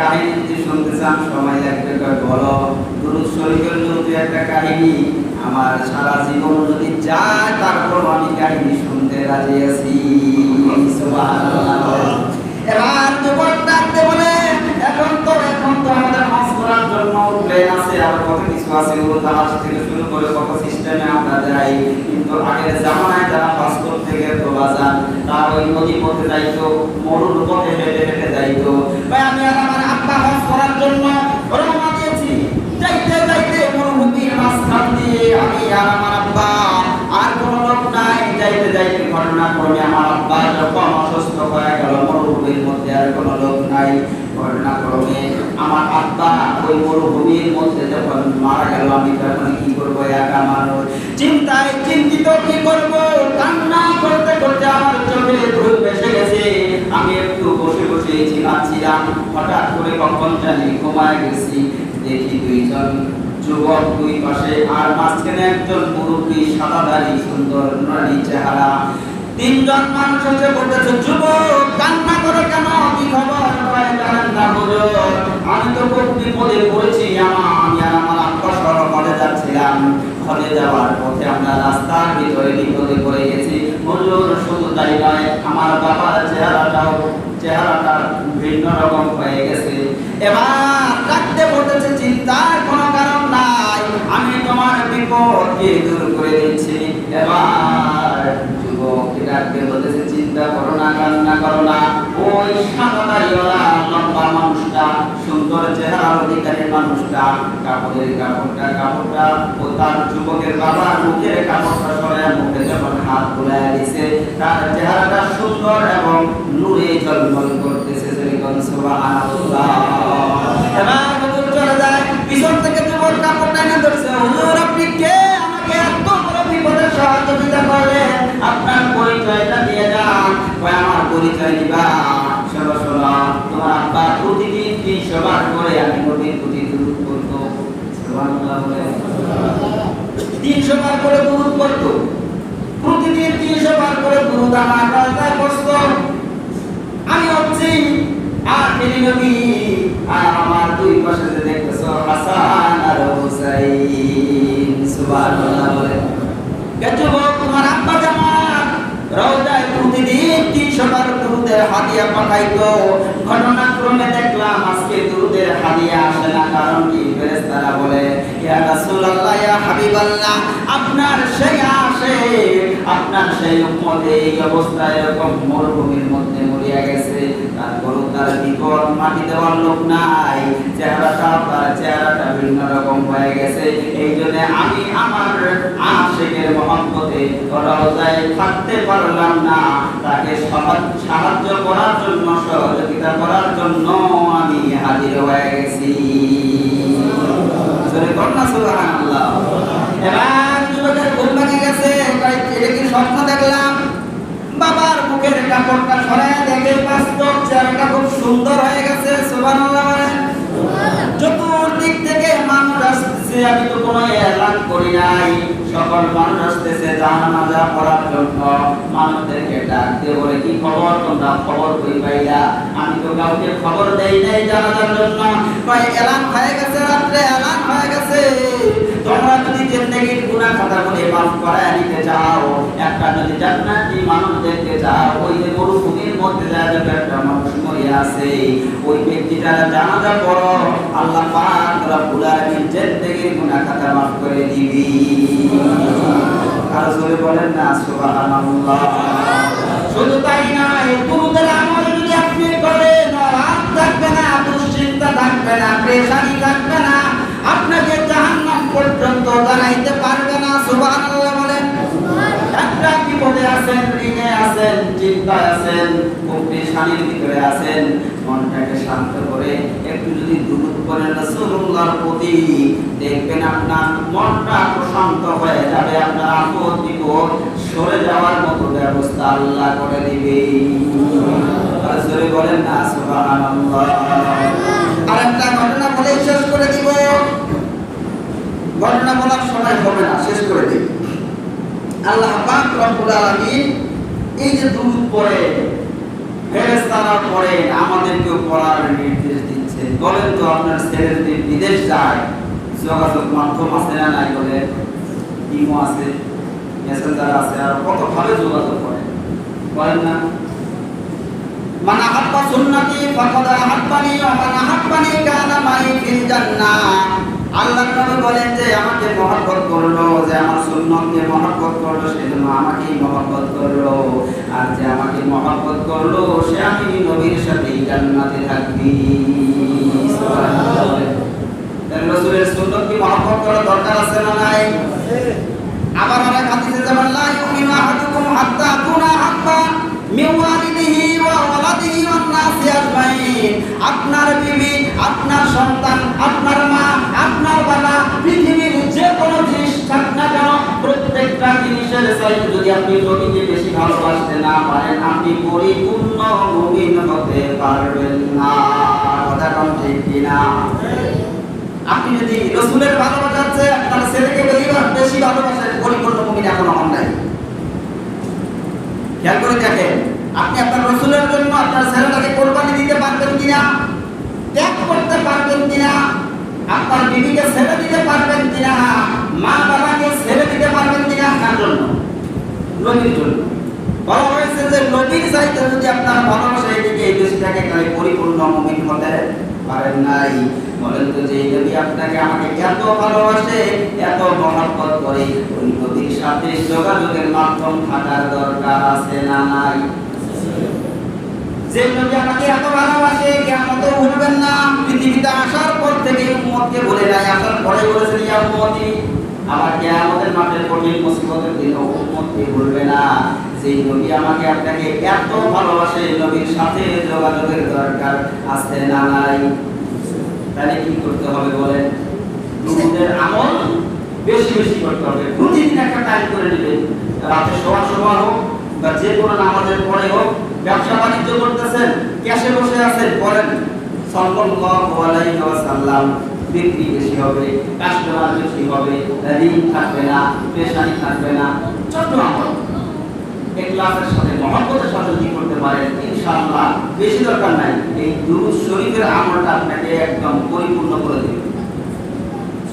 কাহিনী যদি শুনতে চান, সময় লাগবে বলো। দুরূদ শরীফের মধ্যে একটা কাহিনী। আমার সারা জীবন যদি যায় তারপর আমি কাহিনী শুনতে রাজি আছি। এবার তো বলে এখন তো এখন তো আমাদের মাছ করার জন্য আছে আর কত কিছু আছে, ওগুলো জাহাজ থেকে শুরু করে কত সিস্টেমে আমরা যাই। কিন্তু আগের জামানায় যারা পাস করতে গেত বাজার তারা ওই নদী পথে যাইতো মরুর পথে হেঁটে হেঁটে যাইতো। ভাই, আমি আর আমার আব্বা হজ করার জন্য রওনা দিয়েছি। যাইতে যাইতে মরুভূমির মাঝখান দিয়ে আমি আর আমার আব্বা, আর কোনো লোক নাই। যাইতে যাইতে ঘটনাক্রমে আমার আব্বা যখন অসুস্থ হয়ে গেল, মরুভূমির মধ্যে আর কোনো লোক নাই। ঘটনাক্রমে আমার আব্বা ওই মরুভূমির মধ্যে যখন মারা গেল, আমি তখন কি করব একা মানুষ? চিন্তায় চিন্তিত কি করব? কান্না করতে করতে আমার চোখে ধূপ এসে গেছে। আমি একটু বসে বসে ছিলাম হঠাৎ করে কখন জানি ঘুমায় গেছি। দেখি দুইজন যুবক দুই পাশে, আর মাঝখানে একজন মুরব্বী সাদা দাড়ি, সুন্দর নারী চেহারা। তিনজন মানুষ এসে বলতেছে যুবক, কান্না করে কেন? কি খবর? আমি তো খুব বিপদে পড়েছি আমা আমি আর আমার আব্বা হলে যাচ্ছিলাম। যাওয়ার পথে আমরা রাস্তার ভিতরে বিপদে পড়ে গেছি। শুধু তাই নয়, আমার বাবার চেহারাটাও চেহারাটা ভিন্ন রকম হয়ে গেছে। এবার রাখতে বলতেছে, চিন্তার কোনো কারণ নাই। আমি তোমার বিপদকে দূর করে দিচ্ছি। এবার ডাকতে বলতেছে চিন্তা করো না, কান্না করো না। ওই সাদা লম্বা মানুষটা, সুন্দর চেহারার অধিকারী মানুষটা, কাপড়ের কাপড়টা কাপড়টা ও তার যুবকের বাবার মুখের কাপড়টা সরে মুখে যখন হাত বুলায় দিছে, তার চেহারাটা সুন্দর এবং নূরে ঝলমল করতেছে যেরকম সুবহানাল্লাহ। তিনশো বার করে প্রতিদিন তিনশো বার করে রাস্তায় আমি হচ্ছি আর নবী, আর আমার দুই পাশে যে হাসান আর হুসাইন। সুবহানাল্লাহ বলে। তোমার আব্বা জামান রওজায় প্রতিদিন তিনশো বার হাদিয়া পাঠাইতো। ঘটনাক্রমে দেখলাম আজকে দুরুদের আপনার সেই আপনার সেই এই এরকম মরুভূমির মধ্যে মরিয়া গেছে। তারপরও তার মাটি দেওয়ার লোক নাই চেহারাটা তার চেহারাটা ভিন্ন রকম হয়ে গেছে। এই জন্য আমি আমার থাকতে পারলাম না। তাকে সাহায্য করার জন্য, সহযোগিতা করার জন্য আমি হাজির হয়ে গেছি। সুবহানাল্লাহ। এবার যুবকের ঘুম ভেঙে গেছে কি স্বপ্ন দেখলাম। বাবার মুখের কাপড়টা সরায় দেখে বাস্তব চেহারাটা খুব সুন্দর হয়ে গেছে বলেন। চতুর্দিক থেকে মানুষ আসতেছে, আমি তো কোনো এলান করি নাই। সকল মানুষ আসতেছে, জানাজা পড়ার জন্য। মানুষদেরকে ডাক বলে, কি খবর তোমরা? খবর কই পাইলা? আমি তো কাউকে খবর দেই নাই জানাজার জন্য। এলান হয়ে গেছে, রাত্রে এলান হয়ে গেছে। তোমরা জিন্দেগির গুনাহ খাতা বলে মাফ করায় নিতে চাও। একটা যদি জান্নাতি মানুষ দেখতে চাও, ওই যে মরুভূমির মধ্যে যা একটা মানুষ মরিয়া আছে। ওই ব্যক্তিটা জানাজা পড়ো, আল্লাহ পাক রব্বুল আলামিন জিন্দেগির গুনাহ খাতা মাফ করে দিবি। আর জোরে বলেন না, সুবহানাল্লাহ। শুধু তাই নয় গুরুদের আমল যদি আপনি করেন রাত থাকবে না, দুশ্চিন্তা থাকবে না প্রেশানি থাকবে না। চিন্তায় আছেন খুব পেশানির ভিতরে আছেন মনটাকে শান্ত করে, একটু যদি দুরুদ করেন রাসূলুল্লাহর প্রতি, দেখবেন আপনার মনটা প্রশান্ত হয়ে যাবে, আপনার আপদ বিপদ সরে যাওয়ার মতো ব্যবস্থা আল্লাহ করে দিবে। আর জোরে বলেন না, সুবহানাল্লাহ। আরেকটা ঘটনা বলে শেষ করে দিব। ঘটনা বলার সময় হবে না, শেষ করে দিই। আল্লাহ পাক রব্বুল আলামিন এই যে দুরূদ পড়ে, ফেরেশতারা পড়ে আমাদেরকে পড়ার নির্দেশ দিচ্ছে। বলেন তো আপনার ছেলে যদি বিদেশ যায়, যোগাযোগ মাধ্যম আছে না নাই বলে? ইমো আছে, মেসেঞ্জার আছে, আর কত ভাবে যোগাযোগ করে? বলেন না। মান আহাব্বা সুন্নতি, ফাকাদ আহাব্বানি, ওয়া মান আহাব্বানি কানা মাই ফিল জান্নাহ। আল্লাহ নবী বলেন যে, আমাকে মহব্বত করল, যে আমার সুন্নতকে মহব্বত করল আমাকেই মহব্বত করল। আর যে আমাকে মহব্বত করল, সে আমি নবীর সাথে জান্নাতে থাকবি। রাসূলের সুন্নতকে মহব্বত করার দরকার আছে না নাই? আবার অনেক হাদিসে যেমন, লা ইউমিনু আহাদুকুম হাত্তা ওয়ালিদিহি ওয়া ওয়ালাদিহি ওয়ান নাসি আজমাইন। আপনার বিবি আপনার সন্তান, আপনার মা, আপনার বাবা, পৃথিবীর যে কোনো জিনিস থাক না কেন, প্রত্যেকটা জিনিসের চাইতে যদি আপনি নবীকে বেশি ভালোবাসতে না পারেন, আপনি পরিপূর্ণ মুমিন হতে পারবেন না। কথা কম ঠিক কিনা? আপনি যদি রসুলের ভালোবাসা আছে আপনার ছেলেকে বেশি ভালোবাসেন, পরিপূর্ণ মুমিন এখনও হন নাই। খেয়াল করে দেখেন, আপনি আপনার রসুলের জন্য আপনার ছেলেটাকে কোরবানি দিতে পারবেন কিনা? ত্যাগ করতে পারবেন কিনা? আপনার বিবিকে ছেড়ে দিতে পারবেন কিনা? মা বাবাকে ছেড়ে দিতে পারবেন কিনা? কার জন্য? নবীর জন্য। বলা হয়েছে যে নবীর চাইতে যদি আপনার ভালোবাসা এদিকে এই দেশটাকে তাহলে পরিপূর্ণ মুমিন হতে পারেন নাই, বলেন তো যে নবী আপনাকে আমাকে এত ভালোবাসে, এত মহব্বত করে, ওই নবীর সাথে যোগাযোগের মাধ্যম থাকার দরকার আছে না নাই? যে নবী আমাকে এত ভালোবাসে কেমন ভুলবেন না। পৃথিবীতে আসার পর থেকে উম্মতকে বলে নাই, আসার পরে বলেছেন ইয়া উম্মতি আবার কিয়ামতের মাঠের কঠিন মুসিবতের দিন উম্মতকে ভুলবে না। যে নবী আমাকে আপনাকে এত ভালোবাসে, নবীর সাথে যোগাযোগের দরকার আছে না নাই। তাহলে কি করতে হবে বলেন? দুধের আমল বেশি বেশি করতে হবে। প্রতিদিন একটা টাইম করে নেবেন। রাতে শোয়ার সময় হোক বা যে কোনো নামাজের পরে হোক, ব্যবসা বাণিজ্য করতেছেন, ক্যাশে বসে আছেন ওয়াসাল্লাম, বিক্রি বেশি হবে, কাস্টমার বেশি হবে, ঋণ থাকবে না, পেশানি থাকবে না ছোট আমল ইখলাসের সাথে মহব্বতের সাথে কি করতে পারেন, ইনশাআল্লাহ, বেশি দরকার নাই। এই দুরূদ শরীফের আমলটা আপনাকে একদম পরিপূর্ণ করে দেবে।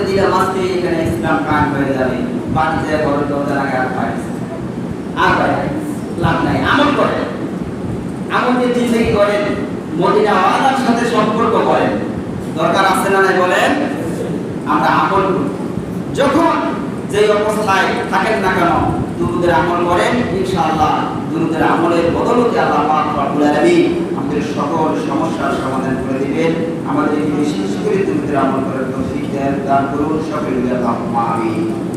গরম করে দিলে এখানে ইসলাম যাবে। বাড়ি দরজা লাগে আর আর লাভ নাই। আমল জিন্দগি করেন, মদিনা সাথে সম্পর্ক করেন। দরকার আছে না নাই বলেন? আমরা আমল যখন যে অবস্থায় থাকেন না কেন, দুরুদের আমল করেন, ইনশাআল্লাহ দুরুদের আমলের বদলতে আল্লাহ পাক রব্বুল আলামিন আমাদের সকল সমস্যার সমাধান করে দিবেন। আমাদের বিশেষ করে দুরুদের আমল করার তৌফিক দেন দান করুন সকলে আল্লাহুম্মা আমিন